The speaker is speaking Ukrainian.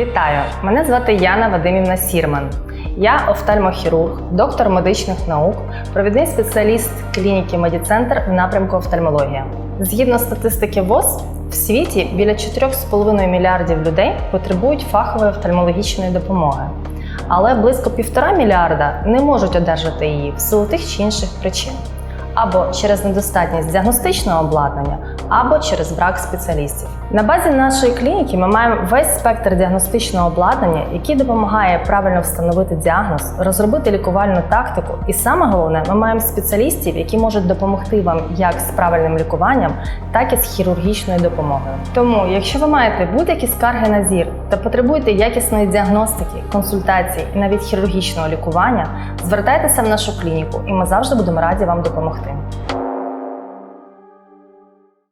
Вітаю! Мене звати Яна Вадимівна Сірман. Я офтальмохірург, доктор медичних наук, провідний спеціаліст клініки Медіцентр в напрямку офтальмологія. Згідно статистики ВОЗ, в світі біля 4,5 мільярдів людей потребують фахової офтальмологічної допомоги. Але близько півтора мільярда не можуть одержати її в силу тих чи інших причин або через недостатність діагностичного обладнання, або через брак спеціалістів. На базі нашої клініки ми маємо весь спектр діагностичного обладнання, який допомагає правильно встановити діагноз, розробити лікувальну тактику, і саме головне, ми маємо спеціалістів, які можуть допомогти вам як з правильним лікуванням, так і з хірургічною допомогою. Тому, якщо ви маєте будь-які скарги на зір та потребуєте якісної діагностики, консультацій і навіть хірургічного лікування, звертайтеся в нашу клініку, і ми завжди будемо раді вам допомогти.